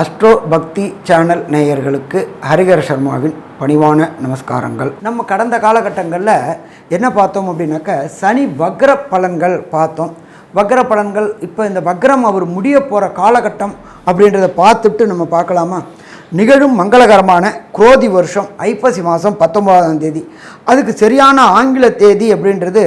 Astro பக்தி channel நேயர்களுக்கு ஹரிகர சர்மாவின் பணிவான நமஸ்காரங்கள். நம்ம கடந்த காலகட்டங்களில் என்ன பார்த்தோம் அப்படின்னாக்க சனி வக்ர பலன்கள் பார்த்தோம். வக்ர பலன்கள் இப்போ இந்த வக்ரம் அவர் முடிய போகிற காலகட்டம் அப்படின்றத பார்த்துட்டு நம்ம பார்க்கலாமா? நிகழும் மங்களகரமான குரோதி வருஷம் ஐப்பசி மாதம் பத்தொன்பதாம் தேதி. அதுக்கு சரியான ஆங்கில தேதி அப்படின்றது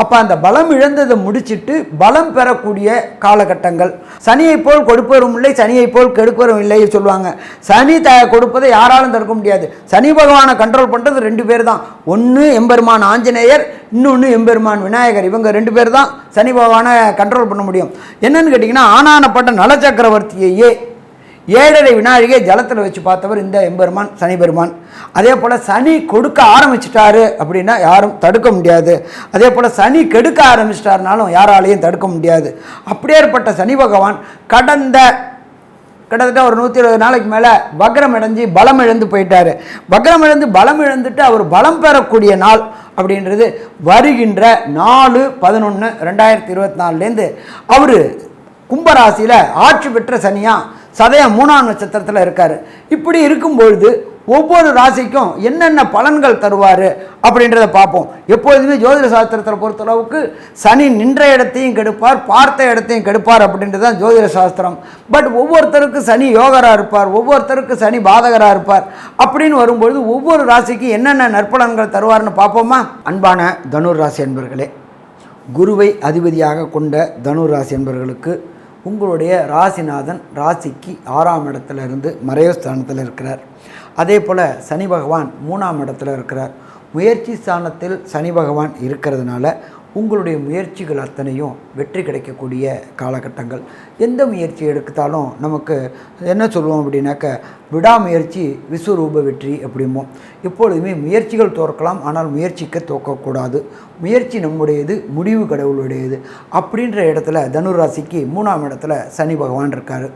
அப்போ அந்த பலம் இழந்ததை முடிச்சிட்டு பலம் பெறக்கூடிய காலகட்டங்கள். சனியை போல் கொடுப்பவரும் இல்லை சனியை போல் கெடுப்பவரும் இல்லை சொல்லுவாங்க. சனி த கொடுப்பதை யாராலும் தடுக்க முடியாது. சனி பகவானை கண்ட்ரோல் பண்ணுறது ரெண்டு பேர் தான் ஒன்று எம்பெருமான் ஆஞ்சநேயர் இன்னொன்று எம்பெருமான் விநாயகர். இவங்க ரெண்டு பேர் தான் சனி பகவானை கண்ட்ரோல் பண்ண முடியும். என்னன்னு கேட்டிங்கன்னா ஆனானப்பட்ட நலச்சக்கரவர்த்தியையே ஏழரை வினாழிகை ஜலத்தில் வச்சு பார்த்தவர் இந்த எம்பெருமான் சனி பெருமான் அதே போல் சனி கொடுக்க ஆரம்பிச்சிட்டாரு அப்படின்னா யாரும் தடுக்க முடியாது. அதே போல் சனி கெடுக்க ஆரம்பிச்சிட்டாருனாலும் யாராலையும் தடுக்க முடியாது. அப்படியேற்பட்ட சனி பகவான் கடந்த கிட்டத்தட்ட ஒரு நூற்றி இருபது நாளைக்கு மேலே வக்ரம் இழந்து பலம் இழந்து போயிட்டார். வக்ரம் இழந்து பலம் இழந்துட்டு அவர் பலம் பெறக்கூடிய நாள் அப்படின்றது வருகின்ற நாலு பதினொன்று ரெண்டாயிரத்தி இருபத்தி நாலுலேருந்து அவர் கும்பராசியில் ஆட்சி பெற்ற சனியாக சதயம் மூணாம் நட்சத்திரத்தில் இருக்கார். இப்படி இருக்கும்பொழுது ஒவ்வொரு ராசிக்கும் என்னென்ன பலன்கள் தருவார் அப்படின்றத பார்ப்போம். எப்பொழுதுமே ஜோதிட சாஸ்திரத்தில் பொறுத்தளவுக்கு சனி நின்ற இடத்தையும் கெடுப்பார் பார்த்த இடத்தையும் கெடுப்பார் அப்படின்றது தான் ஜோதிட சாஸ்திரம். பட் ஒவ்வொருத்தருக்கு சனி யோகராக இருப்பார் ஒவ்வொருத்தருக்கு சனி பாதகராக இருப்பார் அப்படின்னு வரும்பொழுது ஒவ்வொரு ராசிக்கு என்னென்ன நற்பலன்கள் தருவார்னு பார்ப்போமா? அன்பான தனுர் ராசி என்பர்களே குருவை அதிபதியாக கொண்ட தனுர் ராசி என்பவர்களுக்கு உங்களுடைய ராசிநாதன் ராசிக்கு ஆறாம் இடத்துல இருந்து மறைவுஸ்தானத்தில் இருக்கிறார். அதே போல் சனி பகவான் மூணாம் இடத்துல இருக்கிறார். முயற்சி ஸ்தானத்தில் சனி பகவான் இருக்கிறதுனால உங்களுடைய முயற்சிகள் அத்தனையும் வெற்றி கிடைக்கக்கூடிய காலகட்டங்கள். எந்த முயற்சி எடுத்தாலும் நமக்கு என்ன சொல்லுவோம் அப்படின்னாக்க விடாமுயற்சி விஸ்வரூப வெற்றி அப்படிமோ எப்பொழுதுமே முயற்சிகள் தோற்கலாம் ஆனால் முயற்சிக்க தோற்கக்கூடாது முயற்சி நம்முடையது முடிவு கடவுளுடையது அப்படின்ற இடத்துல தனுராசிக்கு மூணாம் இடத்துல சனி பகவான் இருக்கார்.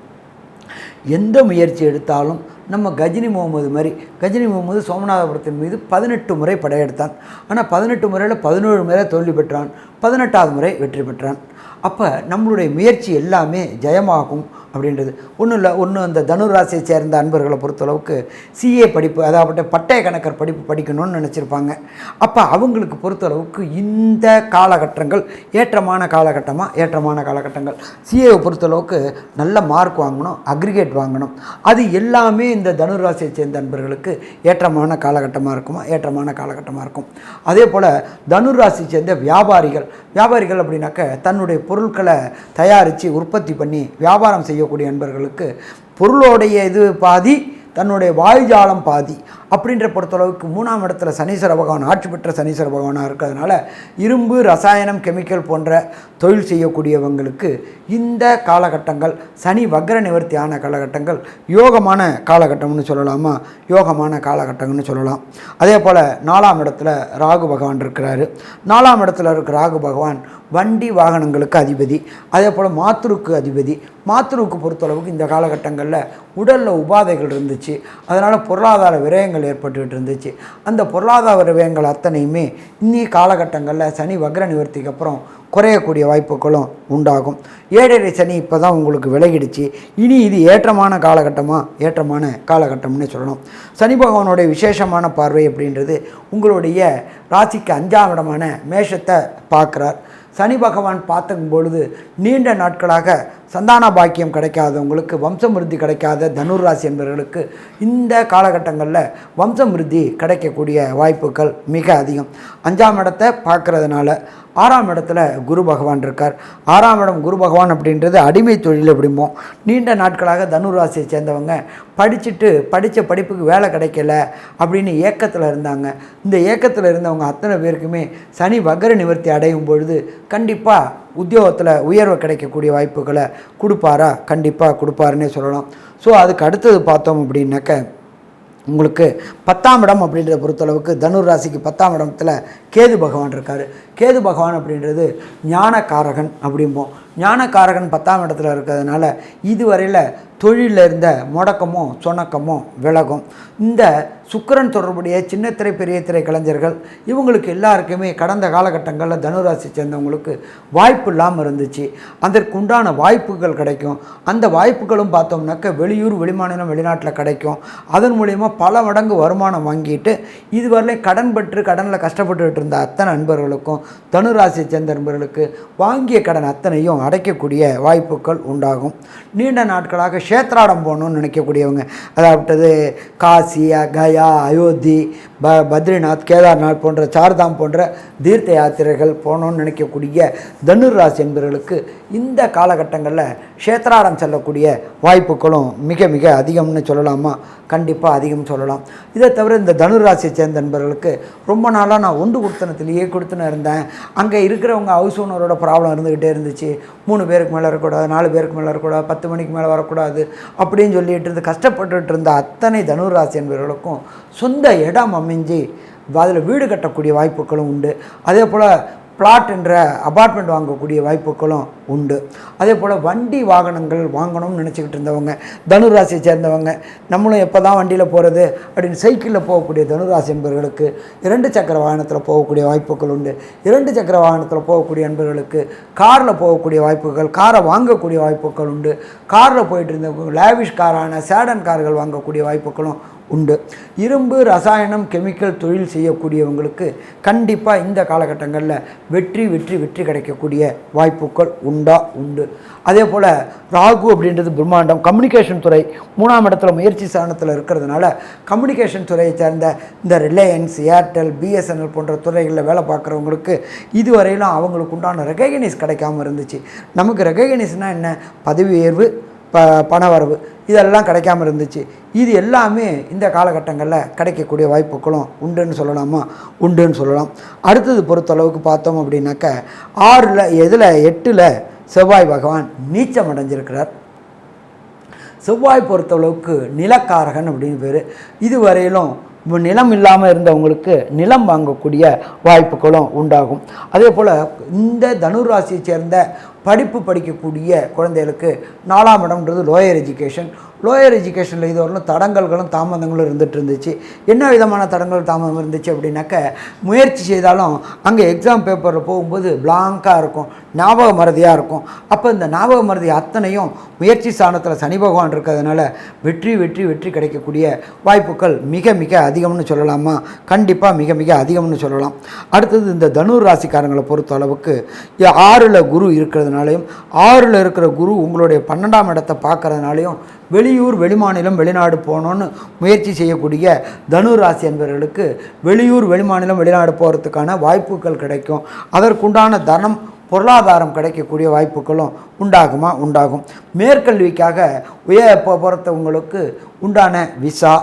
எந்த முயற்சி எடுத்தாலும் நம்ம கஜினி முகமது மாதிரி கஜினி முகமது சோமநாதபுரத்தின் மீது பதினெட்டு முறை படையெடுத்தான் ஆனால் பதினெட்டு முறையில் பதினேழு முறை தோல்வி பெற்றான். பதினெட்டாவது முறை வெற்றி பெற்றான். அப்போ நம்மளுடைய முயற்சி எல்லாமே ஜெயமாகும். அப்படின்றது. ஒன்றும் இல்லை ஒன்று அந்த தனுராசியை சேர்ந்த அன்பர்களை பொறுத்தளவுக்கு சிஏ படிப்பு அதாவது பட்டய கணக்கர் படிப்பு படிக்கணும்னு நினச்சிருப்பாங்க. அப்போ அவங்களுக்கு பொறுத்தளவுக்கு இந்த காலகட்டங்கள் ஏற்றமான காலகட்டமாக ஏற்றமான காலகட்டங்கள்? சிஏவை பொறுத்தளவுக்கு நல்ல மார்க் வாங்கணும் அக்ரிகேட் வாங்கணும். அது எல்லாமே இந்த தனுராசியை சேர்ந்த அன்பர்களுக்கு ஏற்றமான காலகட்டமாக இருக்குமா ஏற்றமான காலகட்டமாக இருக்கும். அதே போல் தனுராசியை சேர்ந்த வியாபாரிகள் வியாபாரிகள் அப்படின்னாக்க தன்னுடைய பொருட்களை தயாரித்து உற்பத்தி பண்ணி வியாபாரம் செய்யக்கூடிய நண்பர்களுக்கு பொருளோடைய இது பாதி தன்னுடைய வாயுஜாலம் பாதி. அப்படின்ற பொறுத்தளவுக்கு மூணாம் இடத்துல சனீஸ்வர பகவான் ஆட்சி பெற்ற சனீஸ்வர பகவானாக இருக்கிறதுனால இரும்பு ரசாயனம் கெமிக்கல் போன்ற தொழில் செய்யக்கூடியவங்களுக்கு இந்த காலகட்டங்கள் சனி வக்ர நிவர்த்தி ஆன காலகட்டங்கள் யோகமான காலகட்டம்னு சொல்லலாமா? யோகமான காலகட்டங்கள்னு சொல்லலாம். அதே போல் நாலாம் இடத்துல ராகு பகவான் இருக்கிறாரு. நாலாம் இடத்துல இருக்கிற ராகு பகவான் வண்டி வாகனங்களுக்கு அதிபதி. அதே போல் மாத்துருக்கு அதிபதி. மாத்துருக்கு பொறுத்தளவுக்கு இந்த காலகட்டங்களில் உடலில் உபாதைகள் இருந்துச்சு. அதனால் பொருளாதார விரயங்கள் ஏற்பட்டுக்கிட்டு இருந்துச்சு அந்த பொருளாதார விரயங்கள் அத்தனையுமே இன்னி காலகட்டங்களில் சனி வக்ர நிவர்த்திக்கு அப்புறம் குறையக்கூடிய வாய்ப்புகளும் உண்டாகும். ஏழரை சனி இப்போ தான் உங்களுக்கு விலகிடுச்சு. இனி இது ஏற்றமான காலகட்டமாக ஏற்றமான காலகட்டம்னு சொல்லணும். சனி பகவானுடைய விசேஷமான பார்வை அப்படின்றது உங்களுடைய ராசிக்கு அஞ்சாம் இடமான மேஷத்தை பார்க்குறார். சனி பகவான் பார்த்துக்கும் பொழுது நீண்ட நாட்களாக சந்தான பாக்கியம் கிடைக்காதவங்களுக்கு வம்சமிருத்தி கிடைக்காத தனுராசி என்பவர்களுக்கு இந்த காலகட்டங்களில் வம்சமிருத்தி கிடைக்கக்கூடிய வாய்ப்புகள் மிக அதிகம். அஞ்சாம் இடத்தை பார்க்கறதுனால ஆறாம் இடத்துல குரு பகவான் இருக்கார். ஆறாம் இடம் குரு பகவான் அப்படின்றது அடிமை தொழில் அப்படிம்போம். நீண்ட நாட்களாக தனுராசியை சேர்ந்தவங்க படிச்சுட்டு படித்த படிப்புக்கு வேலை கிடைக்கல அப்படின்னு ஏக்கத்தில் இருந்தாங்க. இந்த ஏக்கத்தில் இருந்தவங்க அத்தனை பேருக்குமே சனி வகர நிவர்த்தி அடையும் பொழுது கண்டிப்பாக உத்தியோகத்தில் உயர்வு கிடைக்கக்கூடிய வாய்ப்புகளை கொடுப்பாரா? கண்டிப்பாக கொடுப்பாருன்னே சொல்லலாம். ஸோ அதுக்கு அடுத்தது பார்த்தோம் அப்படின்னாக்க உங்களுக்கு பத்தாம் இடம் அப்படின்றத பொறுத்தளவுக்கு தனுர் ராசிக்கு பத்தாம் இடத்துல கேது பகவான் இருக்கார். கேது பகவான் அப்படின்றது ஞானக்காரகன் அப்படிம்போம். ஞானக்காரகன் பத்தாம் இடத்துல இருக்கிறதுனால இதுவரையில் தொழிலில் இருந்த முடக்கமும் சொணக்கமும் விலகும். இந்த சுக்கிரன் தொடர்புடைய சின்ன திரை பெரிய திரை கலைஞர்கள் இவங்களுக்கு எல்லாருக்குமே கடந்த காலகட்டங்களில் தனுராசி சேர்ந்தவங்களுக்கு வாய்ப்பு இல்லாமல் இருந்துச்சு. அதற்குண்டான வாய்ப்புகள் கிடைக்கும். அந்த வாய்ப்புகளும் பார்த்தோம்னாக்க வெளியூர் வெளிமாநிலம் வெளிநாட்டில் கிடைக்கும். அதன் மூலயமா பல மடங்கு வருமானம் வாங்கிட்டு இதுவரையிலும் கடன் பெற்று கடனில் கஷ்டப்பட்டுக்கிட்டு இருந்த அத்தனை நண்பர்களுக்கும் தனுராசியை சேர்ந்த நண்பர்களுக்கு வாங்கிய கடன் அத்தனையும் அடைக்கக்கூடிய வாய்ப்புகள் உண்டாகும். நீண்ட நாட்களாக க்ஷேத்ராடம் போகணும்னு நினைக்கக்கூடியவங்க அதாவது காசி கயா అయోధ్య ப பத்ரிநாத் கேதார்நாத் போன்ற சார்தாம் போன்ற தீர்த்த யாத்திரைகள் போகணும்னு நினைக்கக்கூடிய தனுர் ராசி என்பவர்களுக்கு இந்த காலகட்டங்களில் க்ஷேத்ராடம் செல்லக்கூடிய வாய்ப்புகளும் மிக மிக அதிகம்னு சொல்லலாமா? கண்டிப்பாக அதிகம் சொல்லலாம். இதை தவிர இந்த தனுர் ராசியை சேர்ந்த நண்பர்களுக்கு ரொம்ப நாளாக நான் ஒன்று கொடுத்தனத்திலேயே கொடுத்துன்னு இருந்தேன். அங்கே இருக்கிறவங்க ஹவுஸ் ஓனரோட ப்ராப்ளம் இருந்துக்கிட்டே இருந்துச்சு. மூணு பேருக்கு மேலே வரக்கூடாது நாலு பேருக்கு மேலே வரக்கூடாது பத்து மணிக்கு மேலே வரக்கூடாது அப்படின்னு சொல்லிட்டு இருந்து கஷ்டப்பட்டுட்டு இருந்த அத்தனை தனுர் ராசி என்பவர்களுக்கும் சொந்த இடம் அமைஞ்சு அதில் வீடு கட்டக்கூடிய வாய்ப்புகளும் உண்டு. அதே போல் பிளாட் என்ற அபார்ட்மெண்ட் வாங்கக்கூடிய வாய்ப்புகளும் உண்டு. அதே போல் வண்டி வாகனங்கள் வாங்கணும்னு நினச்சிக்கிட்டு இருந்தவங்க தனுராசியை சேர்ந்தவங்க நம்மளும் எப்போ தான் வண்டியில் போகிறது அப்படின்னு சைக்கிளில் போகக்கூடிய தனுராசி என்பவர்களுக்கு இரண்டு சக்கர வாகனத்தில் போகக்கூடிய வாய்ப்புகள் உண்டு. இரண்டு சக்கர வாகனத்தில் போகக்கூடிய என்பர்களுக்கு காரில் போகக்கூடிய வாய்ப்புகள் காரை வாங்கக்கூடிய வாய்ப்புகள் உண்டு. காரில் போயிட்டு இருந்தவங்க லேவிஷ் காரான சேடன் கார்கள் வாங்கக்கூடிய வாய்ப்புகளும் உண்டு. இரும்பு ரசாயனம் கெமிக்கல் தொழில் செய்யக்கூடியவங்களுக்கு கண்டிப்பாக இந்த காலகட்டங்களில் வெற்றி வெற்றி வெற்றி கிடைக்கக்கூடிய வாய்ப்புகள் உண்டா? உண்டு. அதே போல் ராகு அப்படின்றது பிரம்மாண்டம். கம்யூனிகேஷன் துறை மூணாம் இடத்துல முயற்சி சாணத்தில் இருக்கிறதுனால கம்யூனிகேஷன் துறையை சேர்ந்த இந்த ரிலையன்ஸ் ஏர்டெல் பிஎஸ்என்எல் போன்ற துறைகளில் வேலை பார்க்குறவங்களுக்கு இதுவரையிலும் அவங்களுக்கு உண்டான ரெகக்னைஸ் கிடைக்காம இருந்துச்சு. நமக்கு ரெகக்னைஸ்னால் என்ன? பதவி உயர்வு ப பணவரவு இதெல்லாம் கிடைக்காம இருந்துச்சு. இது எல்லாமே இந்த காலகட்டங்களில் கிடைக்கக்கூடிய வாய்ப்புகளும் உண்டுன்னு சொல்லலாமா? உண்டுன்னு சொல்லலாம். அடுத்தது பொறுத்தளவுக்கு பார்த்தோம் அப்படின்னாக்க ஆறில் எதில் எட்டில் செவ்வாய் பகவான் நீச்சம் அடைஞ்சிருக்கிறார் செவ்வாய் பொறுத்தளவுக்கு நிலக்காரகன் அப்படின்னு பேர். இதுவரையிலும் நிலம் இல்லாமல் இருந்தவங்களுக்கு நிலம் வாங்கக்கூடிய வாய்ப்புகளும் உண்டாகும். அதே போல் இந்த தனுராசியை சேர்ந்த படிப்பு படிக்கக்கூடிய குழந்தைகளுக்கு நாலாம் இடம்ன்றது லோயர் எஜுகேஷன் லோயர் எஜுகேஷனில் இதுவரையிலும் தடங்கல்களும் தாமதங்களும் இருந்துகிட்டு இருந்துச்சு. என்ன விதமான தடங்கள் தாமதம் இருந்துச்சு அப்படின்னாக்க முயற்சி செய்தாலும் அங்கே எக்ஸாம் பேப்பரில் போகும்போது பிளாங்காக இருக்கும் ஞாபக மறதியாக இருக்கும். அப்போ இந்த ஞாபக மறதி அத்தனையும் முயற்சி ஸ்தானத்தில் சனி பகவான் இருக்கிறதுனால வெற்றி வெற்றி வெற்றி கிடைக்கக்கூடிய வாய்ப்புகள் மிக மிக அதிகம்னு சொல்லலாமா? கண்டிப்பாக மிக மிக அதிகம்னு சொல்லலாம். அடுத்தது இந்த தனுர் ராசிக்காரங்களை பொறுத்த அளவுக்கு ஆறில் குரு இருக்கிறதுனாலையும் ஆறில் இருக்கிற குரு உங்களுடைய பன்னெண்டாம் இடத்தை பார்க்கறதுனாலையும் வெளியூர் வெளிமாநிலம் வெளிநாடு போகணுன்னு முயற்சி செய்யக்கூடிய தனு ராசி என்பவர்களுக்கு வெளியூர் வெளிமாநிலம் வெளிநாடு போகிறதுக்கான வாய்ப்புகள் கிடைக்கும். அதற்குண்டான தனம் பொருளாதாரம் கிடைக்கக்கூடிய வாய்ப்புகளும் உண்டாகுமா? உண்டாகும். மேற்கல்விக்காக உய போகிறவங்களுக்கு உண்டான விசா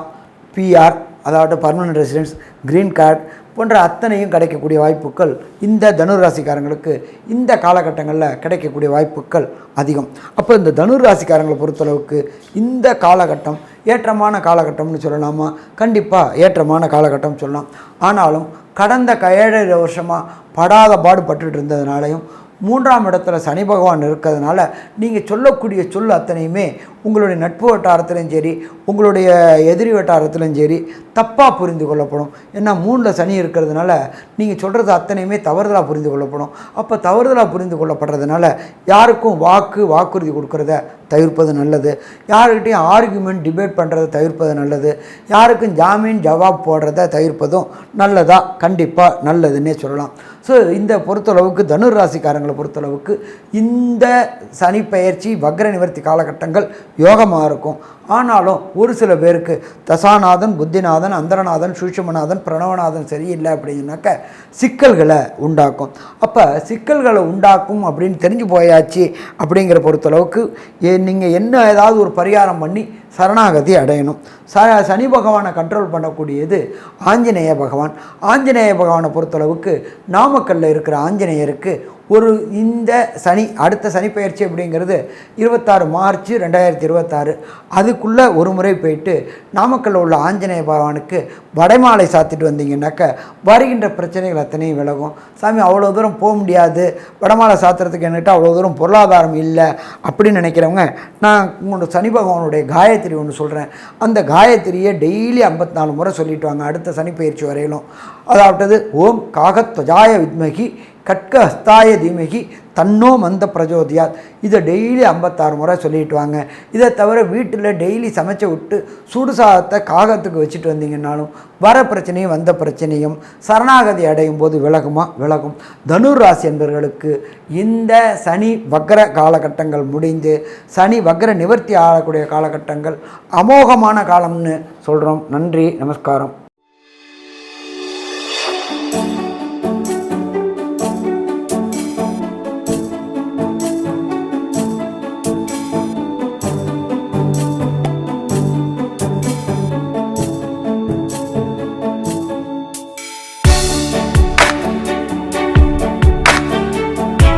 பிஆர் அதாவது பர்மனன்ட் ரெசிடென்ஸ் க்ரீன் கார்டு போன்ற அத்தனையும் கிடைக்கக்கூடிய வாய்ப்புகள் இந்த தனுர் ராசிக்காரங்களுக்கு இந்த காலகட்டங்களில் கிடைக்கக்கூடிய வாய்ப்புகள் அதிகம். அப்போ இந்த தனுர் ராசிக்காரங்களை பொறுத்தளவுக்கு இந்த காலகட்டம் ஏற்றமான காலகட்டம்னு சொல்லலாமா? கண்டிப்பாக ஏற்றமான காலகட்டம் சொல்லலாம். ஆனாலும் கடந்த ஏழரை வருஷமாக படாத பாடுபட்டு இருந்ததுனாலையும் மூன்றாம் இடத்துல சனி பகவான் இருக்கிறதுனால நீங்கள் சொல்லக்கூடிய சொல் அத்தனையுமே உங்களுடைய நட்பு வட்டாரத்திலும் சரி உங்களுடைய எதிரி வட்டாரத்திலும் சரி தப்பாக புரிந்து கொள்ளப்படும். ஏன்னா மூணில் சனி இருக்கிறதுனால நீங்கள் சொல்கிறது அத்தனையுமே தவறுதலாக புரிந்து கொள்ளப்படும். அப்போ தவறுதலாக புரிந்து கொள்ளப்படுறதுனால யாருக்கும் வாக்கு வாக்குறுதி கொடுக்கறத தவிர்ப்பது நல்லது. யாருக்கிட்டையும் ஆர்குமெண்ட் டிபேட் பண்ணுறதை தவிர்ப்பது நல்லது. யாருக்கும் ஜாமீன் ஜவாப் போடுறத தவிர்ப்பதும் நல்லதாக கண்டிப்பாக நல்லதுன்னே சொல்லலாம். ஸோ இந்த பொறுத்தளவுக்கு தனுர் ராசிக்காரங்களை பொறுத்தளவுக்கு இந்த சனி பயிற்சி வக்ர நிவர்த்தி காலகட்டங்கள் யோகமாக இருக்கும். ஆனாலும் ஒரு சில பேருக்கு தசாநாதன் புத்திநாதன் அந்தரநாதன் சூஷமநாதன் பிரணவநாதன் சரியில்லை அப்படின்னாக்க சிக்கல்களை உண்டாக்கும். அப்போ சிக்கல்களை உண்டாக்கும் அப்படின்னு தெரிஞ்சு போயாச்சு அப்படிங்கிற பொறுத்தளவுக்கு நீங்கள் என்ன ஏதாவது ஒரு பரிகாரம் பண்ணி சரணாகதி அடையணும். ச சனி பகவானை கண்ட்ரோல் பண்ணக்கூடியது ஆஞ்சநேய பகவான். ஆஞ்சநேய பகவானை பொறுத்தளவுக்கு நாமக்கல்லில் இருக்கிற ஆஞ்சநேயருக்கு ஒரு இந்த சனி அடுத்த சனி பயிற்சி அப்படிங்கிறது இருபத்தாறு மார்ச் ரெண்டாயிரத்தி இருபத்தாறு. அதுக்குள்ளே ஒரு முறை போயிட்டு நாமக்கல்லில் உள்ள ஆஞ்சநேய பகவானுக்கு வடைமாலை சாத்திட்டு வந்தீங்கன்னாக்க வருகின்ற பிரச்சனைகள் அத்தனையும் விலகும். சாமி அவ்வளோ தூரம் போக முடியாது. வடமாலை சாத்துறதுக்கு என்கிட்ட அவ்வளோ தூரம் பொருளாதாரம் இல்லை அப்படின்னு நினைக்கிறவங்க நான் உங்களோட சனி பகவானுடைய காயத்ரி ஒன்று சொல்கிறேன் அந்த காயத்ரியை டெய்லி ஐம்பத்தி நாலு முறை சொல்லிட்டு வாங்க. அடுத்த சனி பயிற்சி வரையிலும். அதாவது ஓம் காகத்வஜாய வித்மகி கட்க ஹஸ்தாய தீமகி தன்னோ மந்த பிரஜோதியாத். இதை டெய்லி ஐம்பத்தாறு முறை சொல்லிட்டு வாங்க. இதை தவிர வீட்டில் டெய்லி சமைச்சு விட்டு சுடு சாதத்தை காகத்துக்கு வச்சுட்டு வந்தீங்கன்னாலும் வர பிரச்சனையும் வந்த பிரச்சனையும் சரணாகதி அடையும் போது விலகுமா? விலகும். தனுர் ராசி என்பவர்களுக்கு இந்த சனி வக்ர காலகட்டங்கள் முடிந்து சனி வக்ர நிவர்த்தி ஆகக்கூடிய காலகட்டங்கள் அமோகமான காலம்னு சொல்கிறோம் நன்றி நமஸ்காரம்.